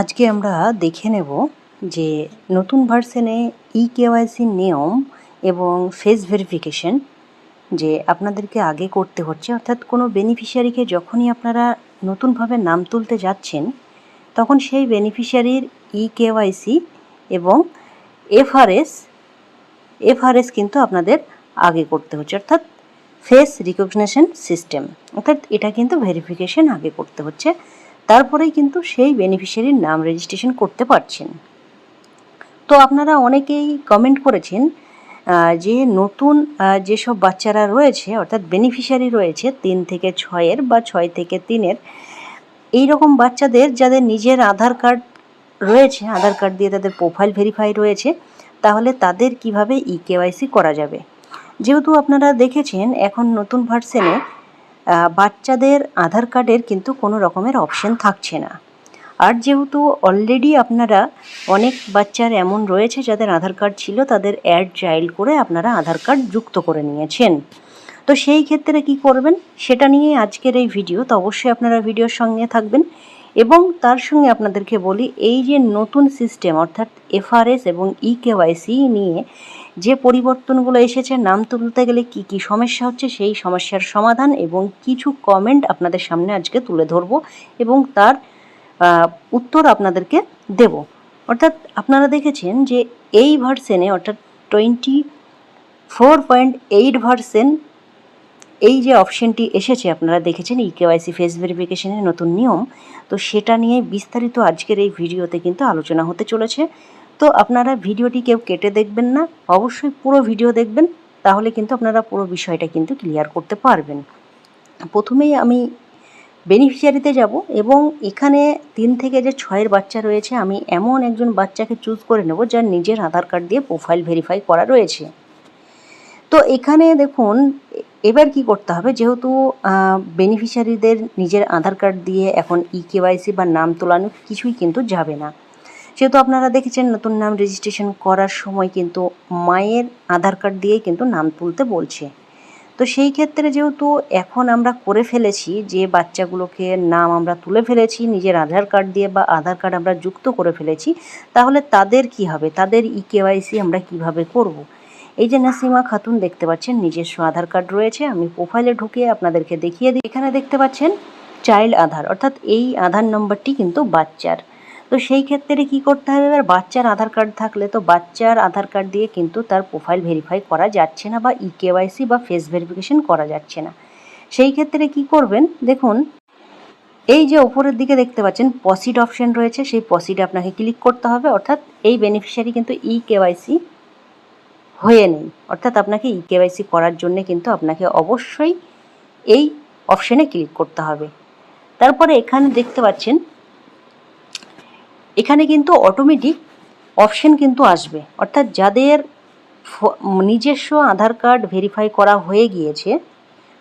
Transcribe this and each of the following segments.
আজকে আমরা দেখে নেব যে নতুন ভার্সনে ই কেওয়াইসির নিয়ম এবং ফেস ভেরিফিকেশন যে আপনাদেরকে আগে করতে হচ্ছে, অর্থাৎ কোনো বেনিফিশিয়ারিকে যখনই আপনারা নতুনভাবে নাম তুলতে যাচ্ছেন, তখন সেই বেনিফিশিয়ারির ই কেওয়াইসি এবং এফআরএস এফআরএস কিন্তু আপনাদের আগে করতে হচ্ছে, অর্থাৎ ফেস রিকগনিশন সিস্টেম অর্থাৎ এটা কিন্তু ভেরিফিকেশন আগে করতে হচ্ছে। তারপরেই কিন্তু সেই বেনিফিশিয়ারির নাম রেজিস্ট্রেশন করতে পারছেন। তো আপনারা অনেকেই কমেন্ট করেছেন যে নতুন যেসব বাচ্চারা রয়েছে, অর্থাৎ বেনিফিশিয়ারি রয়েছে তিন থেকে ছয়ের বা ছয় থেকে তিনের এই রকম বাচ্চাদের যাদের নিজের আধার কার্ড রয়েছে, আধার কার্ড দিয়ে তাদের প্রোফাইল ভেরিফাই রয়েছে, তাহলে তাদের কীভাবে ই কেওয়াইসি করা যাবে? যেহেতু আপনারা দেখেছেন, এখন নতুন ভার্সনে বাচ্চাদের আধার কার্ডের কিন্তু কোনো রকমের অপশন থাকছে না। আর যেহেতু অলরেডি আপনারা অনেক বাচ্চার এমন রয়েছে যাদের আধার কার্ড ছিল, তাদের অ্যাড চাইল্ড করে আপনারা আধার কার্ড যুক্ত করে নিয়েছেন। তো সেই ক্ষেত্রে কি করবেন? সেটা নিয়ে আজকের এই ভিডিও তো অবশ্যই আপনারা ভিডিওর সঙ্গে থাকবেন। এবং তার সঙ্গে আপনাদেরকে বলি, এই যে নতুন সিস্টেম অর্থাৎ এফআরএস এবং ই কেওয়াইসি নিয়ে যে পরিবর্তনগুলো এসেছে, নাম তুলতে গেলে কি কি সমস্যা হচ্ছে, সেই সমস্যার সমাধান এবং কিছু কমেন্ট আপনাদের সামনে আজকে তুলে ধরবো এবং তার উত্তর আপনাদেরকে দেব। অর্থাৎ আপনারা দেখেছেন যে এই ভার্সেনে অর্থাৎ twenty four point eight version এই যে অপশনটি এসেছে, আপনারা দেখেছেন ই কেওয়াইসি ফেস ভেরিফিকেশনের নতুন নিয়ম। তো সেটা নিয়ে বিস্তারিত আজকের এই ভিডিওতে কিন্তু আলোচনা হতে চলেছে। তো আপনারা ভিডিওটি কেউ কেটে দেখবেন না, অবশ্যই পুরো ভিডিও দেখবেন, তাহলে কিন্তু আপনারা পুরো বিষয়টা কিন্তু ক্লিয়ার করতে পারবেন। প্রথমেই আমি বেনিফিশিয়ারিতে যাব এবং এখানে তিন থেকে যে ছয়ের বাচ্চা রয়েছে, আমি এমন একজন বাচ্চাকে চুজ করে নেব যার নিজের আধার কার্ড দিয়ে প্রোফাইল ভেরিফাই করা রয়েছে। তো এখানে দেখুন এবার কি করতে হবে? যেহেতু বেনিফিশিয়ারিদের নিজের আধার কার্ড দিয়ে এখন ই কেওয়াইসি বা নাম তোলানো কিছুই কিন্তু যাবে না। সেহেতু আপনারা দেখেছেন, নতুন নাম রেজিস্ট্রেশন করার সময় কিন্তু মায়ের আধার কার্ড দিয়েই কিন্তু নাম তুলতে বলছে। তো সেই ক্ষেত্রে যেহেতু এখন আমরা করে ফেলেছি, যে বাচ্চাগুলোকে নাম আমরা তুলে ফেলেছি, নিজের আধার কার্ড দিয়ে বা আধার কার্ড আমরা যুক্ত করে ফেলেছি, তাহলে তাদের কি হবে? তাদের ই কেওয়াইসি আমরা কীভাবে করব। এই যে নাসিমা খাতুন, দেখতে পাচ্ছেন নিজস্ব আধার কার্ড রয়েছে। আমি প্রোফাইলে ঢুকিয়ে আপনাদেরকে দেখিয়ে দিই। এখানে দেখতে পাচ্ছেন চাইল্ড আধার, অর্থাৎ এই আধার নম্বরটি কিন্তু বাচ্চার। তো সেই ক্ষেত্রে কি করতে হবে? এবার বাচ্চার আধার কার্ড থাকলে তো বাচ্চার আধার কার্ড দিয়ে কিন্তু তার প্রোফাইল ভেরিফাই করা যাচ্ছে না বা ই কেওয়াইসি বা ফেস ভেরিফিকেশন করা যাচ্ছে না। সেই ক্ষেত্রে কি করবেন? দেখুন, এই যে ওপরের দিকে দেখতে পাচ্ছেন পসিড অপশন রয়েছে। সেই পসিডে আপনাকে ক্লিক করতে হবে। অর্থাৎ এই বেনিফিশিয়ারি কিন্তু ই কেওয়াইসি হয়ে নেই। অর্থাৎ আপনাকে ই কেওয়াইসি করার জন্য কিন্তু আপনাকে অবশ্যই এই অপশনে ক্লিক করতে হবে। তারপরে এখানে দেখতে পাচ্ছেন, এখানে কিন্তু অটোমেটিক অপশন কিন্তু আসবে। অর্থাৎ যাদের নিজস্ব আধার কার্ড ভেরিফাই করা হয়ে গিয়েছে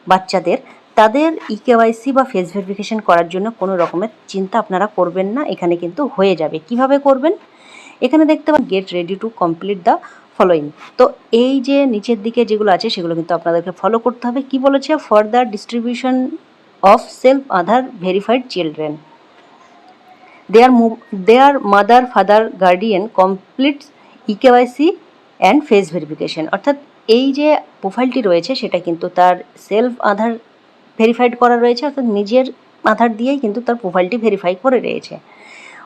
বাচ্চাদের, তাদের ই কেওয়াইসি বা ফেস ভেরিফিকেশন করার জন্য কোনো রকমের চিন্তা আপনারা করবেন না। এখানে কিন্তু হয়ে যাবে। কীভাবে করবেন? এখানে দেখতে পাবেন get ready to complete the following তো এই যে নিচের দিকে যেগুলো আছে, সেগুলো কিন্তু আপনাদেরকে ফলো করতে হবে। কি বলেছে? For the distribution of self Aadhaar verified children their their mother father guardian completes eKYC and face verification অর্থাৎ এই যে প্রোফাইলটি রয়েছে, সেটা কিন্তু তার সেলফ আধার ভেরিফাইড করা রয়েছে। অর্থাৎ নিজের আধার দিয়েই কিন্তু তার প্রোফাইলটি ভেরিফাই করে রয়েছে।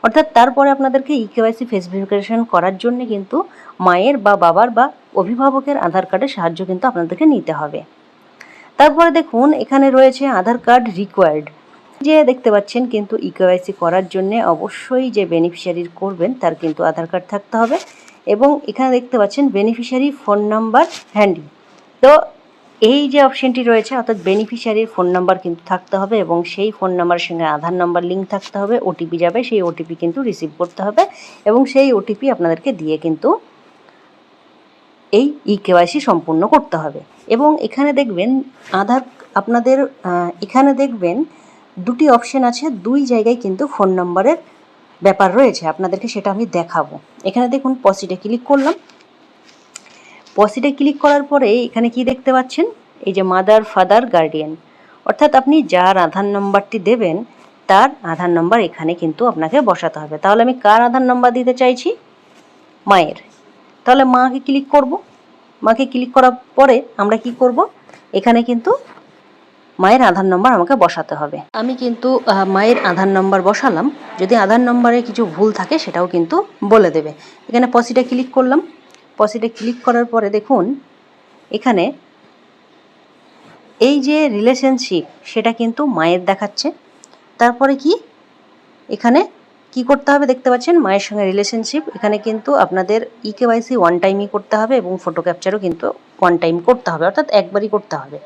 অর্থাৎ তারপরে আপনাদেরকে ইকেওয়াইসি ফেস ভেরিফিকেশন করার জন্য কিন্তু মায়ের বা বাবার বা অভিভাবকের আধার কার্ডের সাহায্য কিন্তু আপনাদেরকে নিতে হবে। তারপরে দেখুন, এখানে রয়েছে আধার কার্ড রিকোয়ার্ড যে দেখতে পাচ্ছেন কিন্তু ইকেওয়াইসি করার জন্য অবশ্যই যে বেনিফিশিয়ারির করবেন, তার কিন্তু আধার কার্ড থাকতে হবে। এবং এখানে দেখতে পাচ্ছেন বেনিফিশিয়ারি ফোন নাম্বার হ্যান্ডি তো এই যে অপশনটি রয়েছে, অর্থাৎ বেনিফিশিয়ারির ফোন নাম্বার কিন্তু থাকতে হবে এবং সেই ফোন নাম্বারের সঙ্গে আধার নাম্বার লিঙ্ক থাকতে হবে ওটিপি যাবে, সেই ওটিপি কিন্তু রিসিভ করতে হবে এবং সেই ওটিপি আপনাদেরকে দিয়ে কিন্তু এই ই কেওয়াইসি সম্পূর্ণ করতে হবে। এবং এখানে দেখবেন, আধার, আপনাদের এখানে দেখবেন দুটি অপশন আছে, দুই জায়গায় কিন্তু ফোন নম্বরের ব্যাপার রয়েছে, আপনাদেরকে সেটা আমি দেখাবো। এখানে দেখুন পসিটে ক্লিক করলাম পসিটে ক্লিক করার পরে এখানে কি দেখতে পাচ্ছেন? এই যে মাদার ফাদার গার্ডিয়ান অর্থাৎ আপনি যার আধার নম্বরটি দেবেন, তার আধার নম্বর এখানে কিন্তু আপনাকে বসাতে হবে। তাহলে আমি কার আধার নম্বর দিতে চাইছি? মায়ের। তাহলে মাকে ক্লিক করব। মাকে ক্লিক করার পরে আমরা কি করব? এখানে কিন্তু মায়ের আধার নম্বর আমাকে বসাতে হবে। আমি কিন্তু মায়ের আধার নম্বর বসালাম। যদি আধার নম্বরে কিছু ভুল থাকে সেটাও কিন্তু বলে দেবে। এখানে পসিটা ক্লিক করলাম। পসিটে ক্লিক করার পরে দেখুন, এখানে এই যে রিলেশনশিপ সেটা কিন্তু মায়ের দেখাচ্ছে। তারপরে কি? এখানে কি করতে হবে দেখতে পাচ্ছেন? মায়ের সঙ্গে রিলেশনশিপ এখানে কিন্তু আপনাদের ই কেওয়াইসি ওয়ান টাইমই করতে হবে এবং ফটো ক্যাপচারও কিন্তু ওয়ান টাইম করতে হবে, অর্থাৎ একবারই করতে হবে।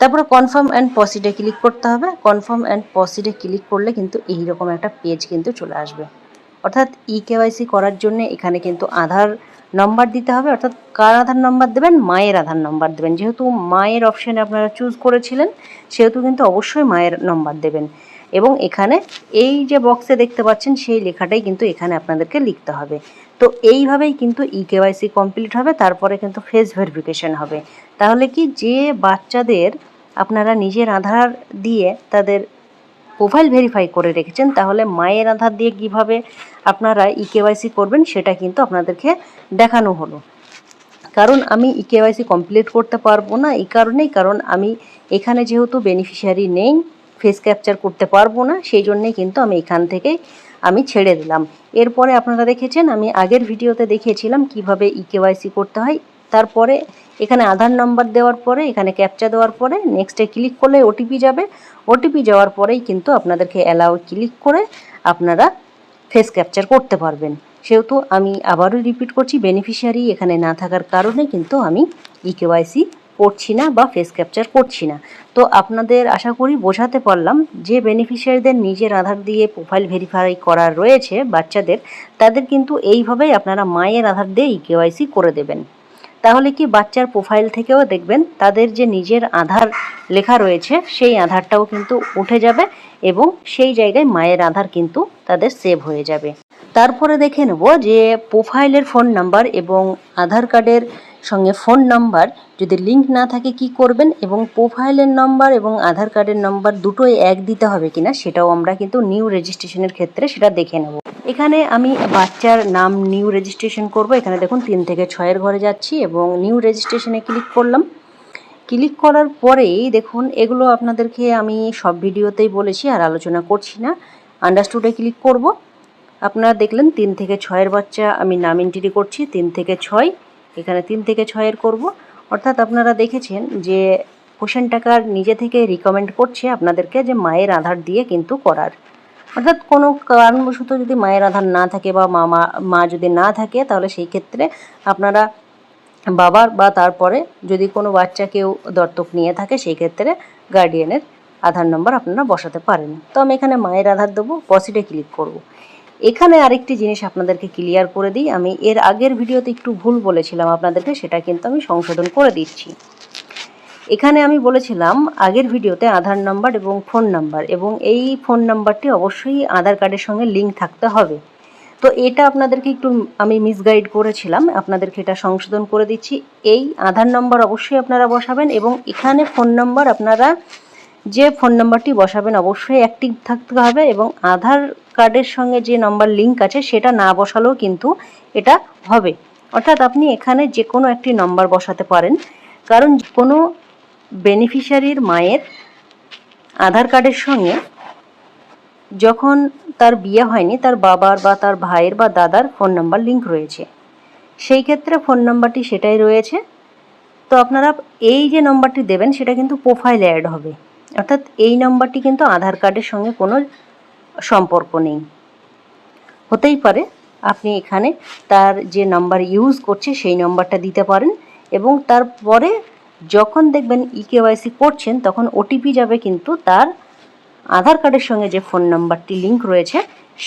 তারপরে কনফার্ম অ্যান্ড পসিডে ক্লিক করতে হবে। কনফার্ম অ্যান্ড পসিডে ক্লিক করলে কিন্তু এইরকম একটা পেজ কিন্তু চলে আসবে। অর্থাৎ ই কেওয়াইসি করার জন্য এখানে কিন্তু আধার নম্বর দিতে হবে। অর্থাৎ কার আধার নম্বর দেবেন? মায়ের আধার নম্বর দেবেন। যেহেতু মায়ের অপশানে আপনারা চুজ করেছিলেন, সেহেতু কিন্তু অবশ্যই মায়ের নম্বর দেবেন। এবং এখানে এই যে বক্সে দেখতে পাচ্ছেন, সেই লেখাটাই কিন্তু এখানে আপনাদেরকে লিখতে হবে। তো এইভাবেই কিন্তু ই কেওয়াইসি কমপ্লিট হবে, তারপরে কিন্তু ফেস ভেরিফিকেশন হবে। তাহলে কি যে বাচ্চাদের আপনারা নিজের আধার দিয়ে তাদের প্রোফাইল ভেরিফাই করে রেখেছেন, তাহলে মায়ের আধার দিয়ে কীভাবে আপনারা ই কেওয়াইসি করবেন সেটা কিন্তু আপনাদেরকে দেখানো হলো। কারণ আমি ই কেওয়াইসি কমপ্লিট করতে পারব না এই কারণেই, কারণ আমি এখানে যেহেতু বেনিফিশিয়ারি নেই ফেস ক্যাপচার করতে পারব না, সেই জন্যেই কিন্তু আমি এখান থেকে আমি ছেড়ে দিলাম। এরপরে আপনারা দেখেছেন, আমি আগের ভিডিওতে দেখিয়েছিলাম কীভাবে ই কেওয়াইসি করতে হয়। তারপরে এখানে আধার নাম্বার দেওয়ার পরে, এখানে ক্যাপচা দেওয়ার পরে নেক্সটে ক্লিক করলে ওটিপি যাবে। ওটিপি যাওয়ার পরেই কিন্তু আপনাদেরকে অ্যালাউ ক্লিক করে আপনারা ফেস ক্যাপচার করতে পারবেন। সেহেতু আমি আবারও রিপিট করছি বেনিফিশিয়ারি এখানে না থাকার কারণে কিন্তু আমি ই কেওয়াইসি করছি না বা ফেস ক্যাপচার করছি না। তো আপনাদের আশা করি বোঝাতে পারলাম যে বেনিফিশিয়ারিদের নিজের আধার দিয়ে প্রোফাইল ভেরিফাই করা রয়েছে বাচ্চাদের, তাদের কিন্তু এইভাবেই আপনারা মায়ের আধার দিয়ে ই কেওয়াইসি করে দেবেন। তাহলে কি বাচ্চার প্রোফাইল থেকেও দেখবেন তাদের যে নিজের আধার লেখা রয়েছে, সেই আধারটাও কিন্তু উঠে যাবে এবং সেই জায়গায় মায়ের আধার কিন্তু তাদের সেভ হয়ে যাবে। তারপরে দেখে নেব যে প্রোফাইলের ফোন নাম্বার এবং আধার কার্ডের সঙ্গে ফোন নাম্বার যদি লিঙ্ক না থাকে কি করবেন এবং প্রোফাইলের নাম্বার এবং আধার কার্ডের নাম্বার দুটোই এক দিতে হবে কিনা, সেটাও আমরা কিন্তু নিউ রেজিস্ট্রেশনের ক্ষেত্রে সেটা দেখে নেব। এখানে আমি বাচ্চার নাম নিউ রেজিস্ট্রেশন করব। এখানে দেখুন তিন থেকে ছয়ের ঘরে যাচ্ছি এবং নিউ রেজিস্ট্রেশনে ক্লিক করলাম। ক্লিক করার পরেই দেখুন, এগুলো আপনাদেরকে আমি সব ভিডিওতেই বলেছি, আর আলোচনা করছি না। আন্ডারস্টুডে ক্লিক করব। আপনারা দেখলেন তিন থেকে ছয়ের বাচ্চা আমি নাম এন্ট্রি করছি, তিন থেকে ছয়। এখানে তিন থেকে ছয়ের করব। অর্থাৎ আপনারা দেখেছেন যে কোশ্চেন টাকার নিজে থেকে রিকমেন্ড করছে আপনাদেরকে যে মায়ের আধার দিয়ে কিন্তু করার। অর্থাৎ কোনো কারণবশত যদি মায়ের আধার না থাকে বা মামা মা যদি না থাকে, তাহলে সেই ক্ষেত্রে আপনারা বাবার বা তারপরে যদি কোনো বাচ্চা কেউ দত্তক নিয়ে থাকে, সেই ক্ষেত্রে গার্ডিয়ানের আধার নম্বর আপনারা বসাতে পারেন। তো আমি এখানে মায়ের আধার দেবো, পসিটে ক্লিক করব। এখানে আরেকটি জিনিস আপনাদেরকে ক্লিয়ার করে দিই। আমি এর আগের ভিডিওতে একটু ভুল বলেছিলাম আপনাদেরকে, সেটা কিন্তু আমি সংশোধন করে দিচ্ছি। এখানে আমি বলেছিলাম, আগের ভিডিওতে আধার নাম্বার এবং ফোন নাম্বার, এবং এই ফোন নাম্বারটি অবশ্যই আধার কার্ডের সঙ্গে লিঙ্ক থাকতে হবে। তো এটা আপনাদেরকে একটু আমি মিসগাইড করেছিলাম, আপনাদেরকে এটা সংশোধন করে দিচ্ছি। এই আধার নম্বর অবশ্যই আপনারা বসাবেন, এবং এখানে ফোন নাম্বার আপনারা যে ফোন নাম্বারটি বসাবেন অবশ্যই অ্যাক্টিভ থাকতে হবে, এবং আধার কার্ডের সঙ্গে যে নাম্বার লিঙ্ক আছে সেটা না বসালেও কিন্তু এটা হবে। অর্থাৎ আপনি এখানে যে কোনো একটি নম্বর বসাতে পারেন। কারণ কোনো বেনিফিশিয়ারির মায়ের আধার কার্ডের সঙ্গে যখন তার বিয়ে হয়নি, তার বাবার বা তার ভাইয়ের বা দাদার ফোন নাম্বার লিংক রয়েছে। সেই ক্ষেত্রে ফোন নাম্বারটি সেটাই রয়েছে। তো আপনারা এই যে নম্বরটি দেবেন, সেটা কিন্তু প্রোফাইলে অ্যাড হবে। অর্থাৎ এই নম্বরটি কিন্তু আধার কার্ডের সঙ্গে কোনো সম্পর্ক নেই। হতেই পারে আপনি এখানে তার যে নাম্বার ইউজ করছে, সেই নাম্বারটা দিতে পারেন এবং তারপরে যখন দেখবেন ই কেওয়াইসি করছেন, তখন ওটিপি যাবে কিন্তু তার আধার কার্ডের সঙ্গে যে ফোন নাম্বারটি লিঙ্ক রয়েছে,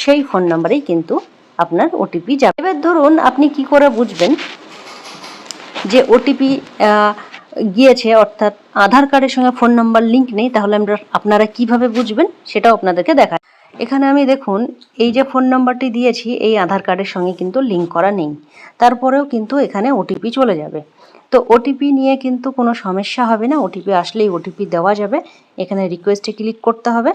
সেই ফোন নাম্বারেই কিন্তু আপনার ওটিপি যাবে। এবার ধরুন আপনি কি করে বুঝবেন যে ওটিপি গিয়েছে, অর্থাৎ আধার কার্ডের সঙ্গে ফোন নাম্বার লিঙ্ক নেই, তাহলে আমরা আপনারা কীভাবে বুঝবেন সেটাও আপনাদেরকে দেখা এখানে আমি দেখুন, এই যে ফোন নাম্বারটি দিয়েছি, এই আধার কার্ডের সঙ্গে কিন্তু লিঙ্ক করা নেই। তারপরেও কিন্তু এখানে ওটিপি চলে যাবে। তো ওটিপি নিয়ে কিন্তু কোনো সমস্যা হবে না। ওটিপি আসলেই ওটিপি দেওয়া যাবে। এখানে রিকোয়েস্টে ক্লিক করতে হবে।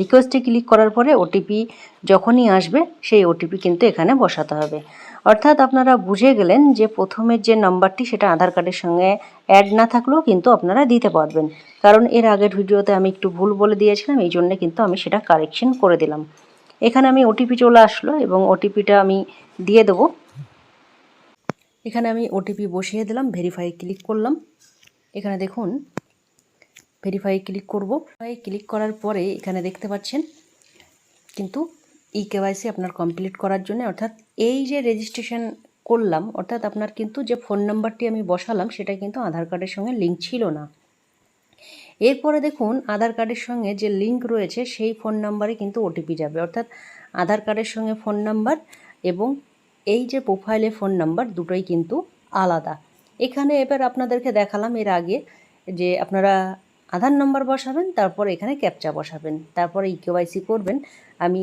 রিকোয়েস্টে ক্লিক করার পরে ওটিপি যখনই আসবে, সেই ওটিপি কিন্তু এখানে বসাতে হবে। অর্থাৎ আপনারা বুঝে গেলেন যে প্রথমের যে নাম্বারটি, সেটা আধার কার্ডের সঙ্গে অ্যাড না থাকলেও কিন্তু আপনারা দিতে পারবেন। কারণ এর আগের ভিডিওতে আমি একটু ভুল বলে দিয়েছিলাম, এই জন্যে কিন্তু আমি সেটা কারেকশন করে দিলাম। এখানে আমি ওটিপি চলে আসলো এবং ওটিপিটা আমি দিয়ে দেবো। এখানে আমি ওটিপি বসিয়ে দিলাম ভেরিফাই ক্লিক করলাম। এখানে দেখুন ভেরিফাই ক্লিক করব। ভেরিফাই ক্লিক করার পরে এখানে দেখতে পাচ্ছেন, কিন্তু ই কেওয়াইসি আপনার কমপ্লিট করার জন্য, অর্থাৎ এই যে রেজিস্ট্রেশন করলাম, অর্থাৎ আপনার কিন্তু যে ফোন নাম্বারটি আমি বসালাম, সেটা কিন্তু আধার কার্ডের সঙ্গে লিঙ্ক ছিল না। এরপরে দেখুন, আধার কার্ডের সঙ্গে যে লিঙ্ক রয়েছে, সেই ফোন নাম্বারে কিন্তু ওটিপি যাবে। অর্থাৎ আধার কার্ডের সঙ্গে ফোন নাম্বার এবং এই যে প্রোফাইলে ফোন নাম্বার দুটোই কিন্তু আলাদা। এখানে এবার আপনাদেরকে দেখালাম এর আগে যে আপনারা আধার নাম্বার বসাবেন, তারপর এখানে ক্যাপচা বসাবেন, তারপরে ই কেওয়াইসি করবেন। আমি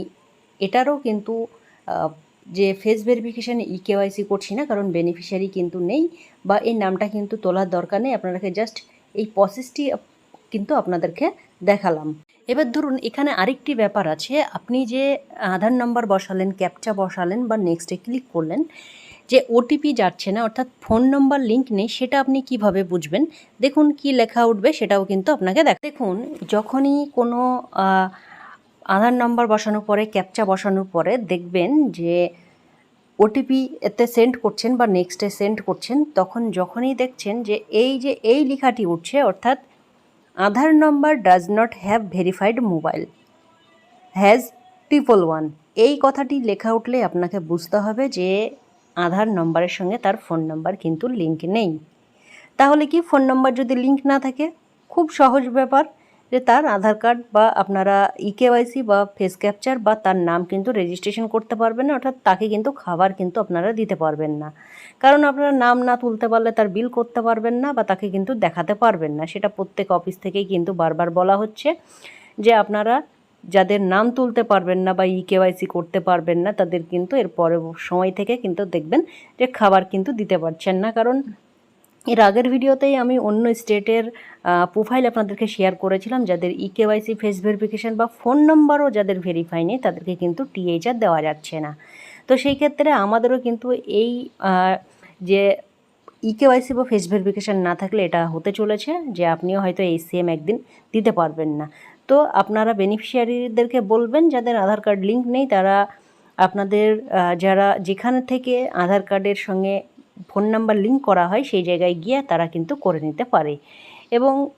এটারও কিন্তু যে ফেস ভেরিফিকেশানে ই কেওয়াইসি করছি না, কারণ বেনিফিশিয়ারি কিন্তু নেই বা এই নামটা কিন্তু তোলার দরকার নেই। আপনাদেরকে জাস্ট এই প্রসেসটি কিন্তু আপনাদেরকে দেখালাম। এবার ধরুন, এখানে আরেকটি ব্যাপার আছে। আপনি যে আধার নাম্বার বসালেন, ক্যাপচা বসালেন বা নেক্সটে ক্লিক করলেন, যে ওটিপি যাচ্ছে না, অর্থাৎ ফোন নম্বর লিঙ্ক নেই, সেটা আপনি কীভাবে বুঝবেন? দেখুন কি লেখা উঠবে, সেটাও কিন্তু আপনাকে দেখ দেখুন, যখনই কোনো আধার নাম্বার বসানোর পরে, ক্যাপচা বসানোর পরে দেখবেন যে ওটিপি এতে সেন্ড করছেন বা নেক্সটে সেন্ড করছেন, তখন যখনই দেখছেন যে এই যে এই লেখাটি উঠছে, অর্থাৎ Aadhaar number does not have verified mobile has triple one এই কথাটি লেখা উঠলে আপনাকে বুঝতে হবে যে আধার নম্বরের সঙ্গে তার ফোন নাম্বার কিন্তু লিঙ্ক নেই। তাহলে কি ফোন নাম্বার যদি লিঙ্ক না থাকে? খুব সহজ ব্যাপার। যে তার আধার কার্ড বা আপনারা E ইকেওয়াইসি বা ফেস ক্যাপচার বা তার নাম কিন্তু রেজিস্ট্রেশন করতে পারবেন না, অর্থাৎ তাকে কিন্তু খাবার কিন্তু আপনারা দিতে পারবেন না। কারণ আপনারা নাম না তুলতে পারলে তার বিল করতে পারবেন না বা তাকে কিন্তু দেখাতে পারবেন না। সেটা প্রত্যেক অফিস থেকেই কিন্তু বারবার বলা হচ্ছে যে আপনারা যাদের নাম তুলতে পারবেন না বা ই কেওয়াইসি করতে পারবেন না, তাদের কিন্তু এর পরে সময় থেকে কিন্তু দেখবেন যে খাবার কিন্তু দিতে পারছেন না। কারণ এর আগের ভিডিওতেই আমি অন্য স্টেটের প্রোফাইল আপনাদেরকে শেয়ার করেছিলাম, যাদের ই কেওয়াইসি ফেস ভেরিফিকেশান বা ফোন নম্বরও যাদের ভেরিফাই নেই, তাদেরকে কিন্তু টিএইচআর দেওয়া যাচ্ছে না। তো সেই ক্ষেত্রে আমাদেরও কিন্তু এই যে ই কেওয়াইসি বা ফেস ভেরিফিকেশান না থাকলে এটা হতে চলেছে, যে আপনিও হয়তো এই সেম একদিন দিতে পারবেন না। তো আপনারা বেনিফিশিয়ারিদেরকে বলবেন, যাদের আধার কার্ড লিঙ্ক নেই, তারা আপনাদের যারা যেখানে থেকে আধার কার্ডের সঙ্গে ফোন নাম্বার লিঙ্ক করা হয়, সেই জায়গায় গিয়ে তারা কিন্তু করে নিতে পারে। এবং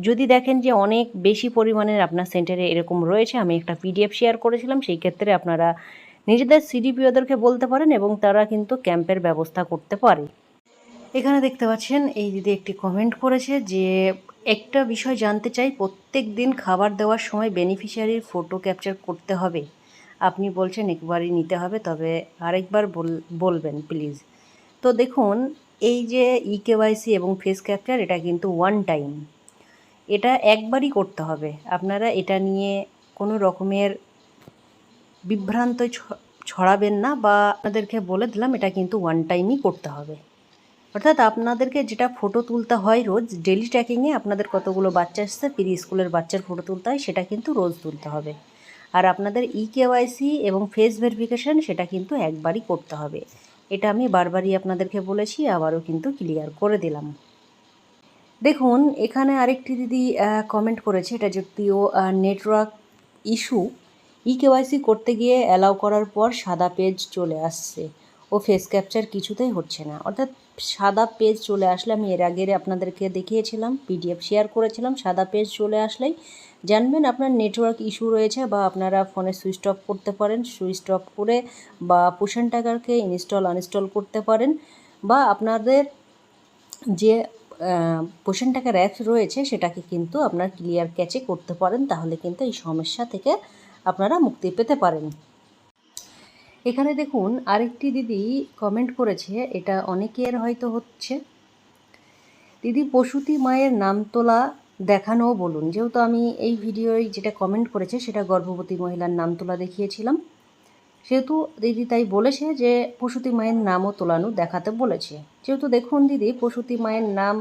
যদি দেখেন যে অনেক বেশি পরিমাণের আপনার সেন্টারে এরকম রয়েছে, আমি একটা পিডিএফ শেয়ার করেছিলাম, সেই ক্ষেত্রে আপনারা নিজেদের সিডিপিওদেরকে বলতে পারেন এবং তারা কিন্তু ক্যাম্পের ব্যবস্থা করতে পারে। এখানে দেখতে পাচ্ছেন, এই দিদি একটি কমেন্ট করেছে যে, একটা বিষয় জানতে চাই, প্রত্যেক দিন খাবার দেওয়ার সময় বেনিফিশিয়ারির ফটো ক্যাপচার করতে হবে। আপনি বলছেন একবারই নিতে হবে, তবে আরেকবার বল- বলবেন প্লিজ তো দেখুন, এই যে ই কেওয়াইসি এবং ফেস ক্যাপচার এটা কিন্তু ওয়ান টাইম এটা একবারই করতে হবে। আপনারা এটা নিয়ে কোনো রকমের বিভ্রান্ত ছড়াবেন না বা আপনাদেরকে বলে দিলাম, এটা কিন্তু ওয়ান টাইমই করতে হবে। অর্থাৎ আপনাদেরকে যেটা ফটো তুলতে হয় রোজ ডেলি ট্র্যাকিংয়ে আপনাদের কতগুলো বাচ্চা আসছে প্রি স্কুলের বাচ্চার ফটো তুলতে হয়, সেটা কিন্তু রোজ তুলতে হবে। আর আপনাদের ই কেওয়াইসি এবং ফেস ভেরিফিকেশন সেটা কিন্তু একবারই করতে হবে। এটা আমি বারবারই আপনাদেরকে বলেছি, আবারও কিন্তু ক্লিয়ার করে দিলাম। দেখুন, এখানে আরেকটি দিদি কমেন্ট করেছে, এটা যদিও নেটওয়ার্ক ইস্যু ই কেওয়াইসি করতে গিয়ে অ্যালাউ করার পর সাদা পেজ চলে আসছে। ও ফেস ক্যাপচার কিছুতেই হচ্ছে না। অর্থাৎ সাদা পেজ চলে আসলে আমি এর আগে আপনাদেরকে দেখিয়েছিলাম পিডিএফ শেয়ার করেছিলাম, সাদা পেজ চলে আসলেই জানবেন আপনার নেটওয়ার্ক ইস্যু রয়েছে বা আপনারা ফোনে সুইচ অফ করতে পারেন সুইচ অফ করে বা পোষণ টাকারকে ইনস্টল আনইনস্টল করতে পারেন বা আপনাদের যে পোষণ টাকার অ্যাপস রয়েছে সেটাকে কিন্তু আপনার ক্লিয়ার ক্যাচে করতে পারেন, তাহলে কিন্তু এই সমস্যা থেকে আপনারা মুক্তি পেতে পারেন। এখানে দেখুন, আরেকটি দিদি কমেন্ট করেছে, এটা অনেকের হয়তো হচ্ছে। দিদি, প্রসূতি মায়ের নাম তোলা দেখানোও বলুন। যেহেতু আমি এই ভিডিওয় যেটা কমেন্ট করেছে, সেটা গর্ভবতী মহিলার নাম তোলা দেখিয়েছিলাম। সেহেতু দিদি তাই বলেছে যে, প্রসূতি মায়ের নামও তোলানো দেখাতে বলেছে। যেহেতু দেখুন দিদি, প্রসূতি মায়ের নাম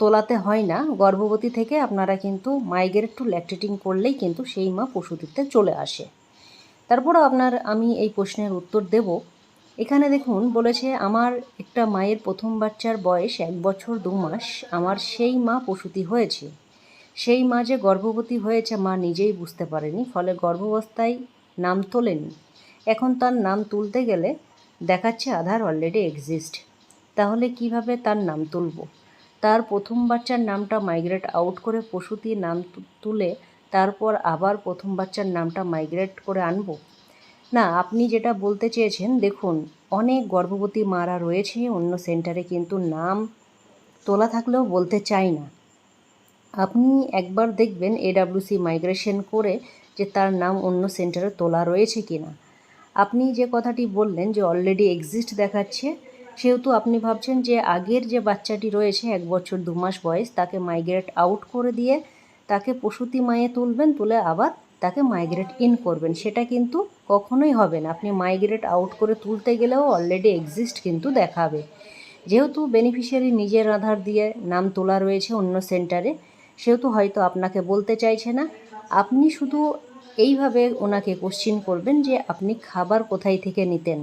তোলাতে হয় না। গর্ভবতী থেকে আপনারা কিন্তু মাইগের একটু ল্যাকটেটিং করলেই কিন্তু সেই মা প্রসূতিতে চলে আসে। তারপরও আপনার আমি এই প্রশ্নের উত্তর দেব। এখানে দেখুন বলেছে, আমার একটা মায়ের প্রথম বাচ্চার বয়স এক বছর দু মাস। আমার সেই মা প্রসূতি হয়েছে। সেই মা যে গর্ভবতী হয়েছে, মা নিজেই বুঝতে পারেনি। ফলে গর্ভাবস্থায় নাম তোলেনি। এখন তার নাম তুলতে গেলে দেখাচ্ছে আধার অলরেডি এক্সিস্ট তাহলে কীভাবে তার নাম তুলব? তার প্রথম বাচ্চার নামটা মাইগ্রেট আউট করে প্রসূতি নাম তুলে তারপর আবার প্রথম বাচ্চার নামটা মাইগ্রেট করে আনব? না, আপনি যেটা বলতে চেয়েছেন, দেখুন, অনেক গর্ভবতী মারা রয়েছে, অন্য সেন্টারে কিন্তু নাম তোলা থাকলেও বলতে চাই না। আপনি একবার দেখবেন এডাব্লিউসি মাইগ্রেশন করে যে তার নাম অন্য সেন্টারে তোলা রয়েছে কি না আপনি যে কথাটি বললেন যে অলরেডি এক্সিস্ট দেখাচ্ছে, সেহেতু আপনি ভাবছেন যে আগের যে বাচ্চাটি রয়েছে, এক বছর দু মাস বয়স, তাকে মাইগ্রেট আউট করে দিয়ে তাকে প্রসূতি মায়ে তুলবেন, তুলে আবার তাকে মাইগ্রেট ইন করবেন, সেটা কিন্তু কখনোই হবে না। আপনি মাইগ্রেট আউট করে তুলতে গেলেও অলরেডি এক্সিস্ট কিন্তু দেখাবে। যেহেতু বেনিফিশিয়ারি নিজের আধার দিয়ে নাম তোলা রয়েছে অন্য সেন্টারে সেহেতু হয়তো আপনাকে বলতে চাইছে না। আপনি শুধু এইভাবে ওনাকে কোশ্চিন করবেন যে আপনি খাবার কোথায় থেকে নিতেন?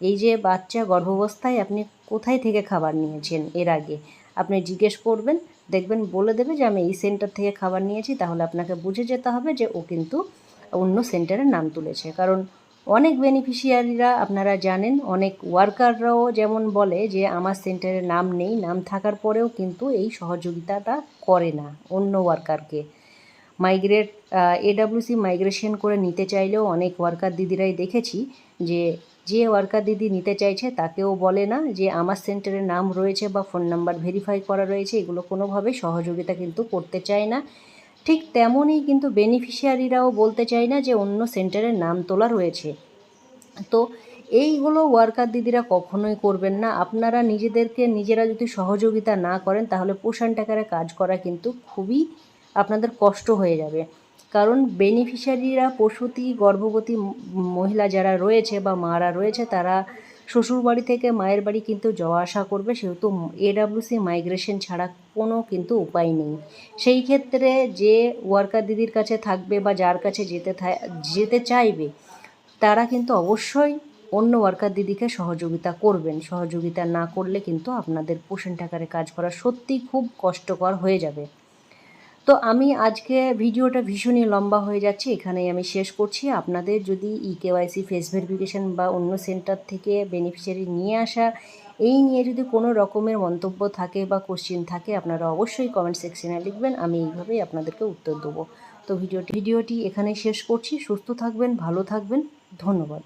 এই যে বাচ্চা গর্ভাবস্থায় আপনি কোথায় থেকে খাবার নিয়েছেন এর আগে? আপনি জিজ্ঞেস করবেন, দেখবেন বলে দেবে যে আমি এই সেন্টার থেকে খাবার নিয়েছি, তাহলে আপনাকে বুঝে যেতে হবে যে ও কিন্তু অন্য সেন্টারের নাম তুলেছে। কারণ অনেক বেনিফিশিয়ারিরা আপনারা জানেন, অনেক ওয়ার্কাররাও যেমন বলে যে আমার সেন্টারে নাম নেই, নাম থাকার পরেও কিন্তু এই সহযোগিতাটা করে না অন্য ওয়ার্কারকে মাইগ্রেট এডাব্লিউসি মাইগ্রেশন করে নিতে চাইলেও অনেক ওয়ার্কার দিদিরাই দেখেছি যে যে ওয়ার্কার দিদি নিতে চাইছে তাকেও বলে না যে আমার সেন্টারের নাম রয়েছে বা ফোন নাম্বার ভেরিফাই করা রয়েছে, এগুলো কোনোভাবে সহযোগিতা কিন্তু করতে চায় না। ঠিক তেমনই কিন্তু বেনিফিশিয়ারিরাও বলতে চায় না যে অন্য সেন্টারের নাম তোলা রয়েছে। তো এইগুলো ওয়ার্কার দিদিরা কখনোই করবেন না। আপনারা নিজেদেরকে, নিজেরা যদি সহযোগিতা না করেন তাহলে পোষণ টাকারে কাজ করা কিন্তু খুবই আপনাদের কষ্ট হয়ে যাবে। কারণ বেনিফিশিয়ারিরা প্রসূতি গর্ভবতী মহিলা যারা রয়েছে বা মারা রয়েছে, তারা শ্বশুর বাড়ি থেকে মায়ের বাড়ি কিন্তু যাওয়া আসা করবে। সেহেতু এডাব্লিউসি মাইগ্রেশন ছাড়া কোনো কিন্তু উপায় নেই। সেই ক্ষেত্রে যে ওয়ার্কার দিদির কাছে থাকবে বা যার কাছে যেতে যেতে চাইবে, তারা কিন্তু অবশ্যই অন্য ওয়ার্কার দিদিকে সহযোগিতা করবেন। সহযোগিতা না করলে কিন্তু আপনাদের পোষণ টাকারে কাজ করা সত্যিই খুব কষ্টকর হয়ে যাবে। তো আমি আজকে ভিডিওটা ভীষণই লম্বা হয়ে যাচ্ছে, এখানেই আমি শেষ করছি। আপনাদের যদি ই কেওয়াইসি ফেস ভেরিফিকেশন বা অন্য সেন্টার থেকে বেনিফিশিয়ারি নিয়ে আসা, এই নিয়ে যদি কোনো রকমের মন্তব্য থাকে বা কোশ্চিন থাকে, আপনারা অবশ্যই কমেন্ট সেকশনে লিখবেন, আমি এইভাবেই আপনাদেরকে উত্তর দেবো। তো ভিডিওটি ভিডিওটি এখানে শেষ করছি, সুস্থ থাকবেন, ভালো থাকবেন, ধন্যবাদ।